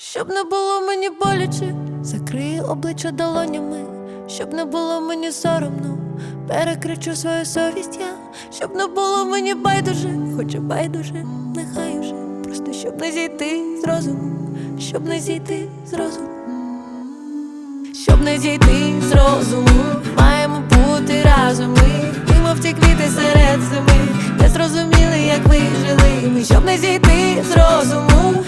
Щоб не було мені боляче, закрию обличчя долонями, щоб не було мені соромно, перекричу свою совість я, щоб не було мені байдуже, хоча байдуже, нехай уже, просто щоб не зійти з розуму, щоб не зійти з розуму. Щоб не зійти з розуму, маємо бути разом ми, ми мов квіти серед зими, не зрозуміли, як ви жили. Щоб не зійти з розуму,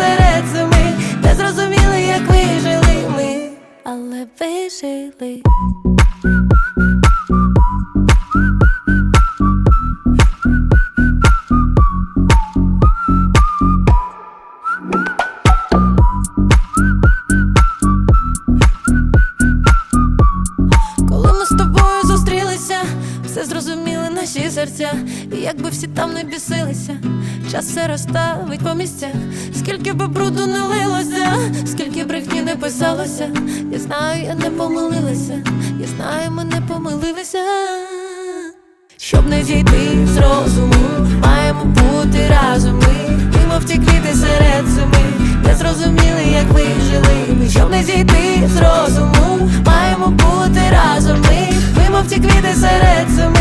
серед зими, не зрозуміли, як ви жили ми, але ви жили. Коли ми з тобою зустрілися, все зрозуміли наші серця, і якби всі там не бісилися, час все розставить по місцях, скільки би бруду не лилося, скільки брехні не писалося, я знаю, я не помилилася, я знаю, ми не помилилися. Щоб не зійти з розуму, маємо бути разом ми, ми мов ті серед зими, не зрозуміли, як ви жили. Щоб не зійти з розуму, маємо бути разом ми, ми мов ті серед зими,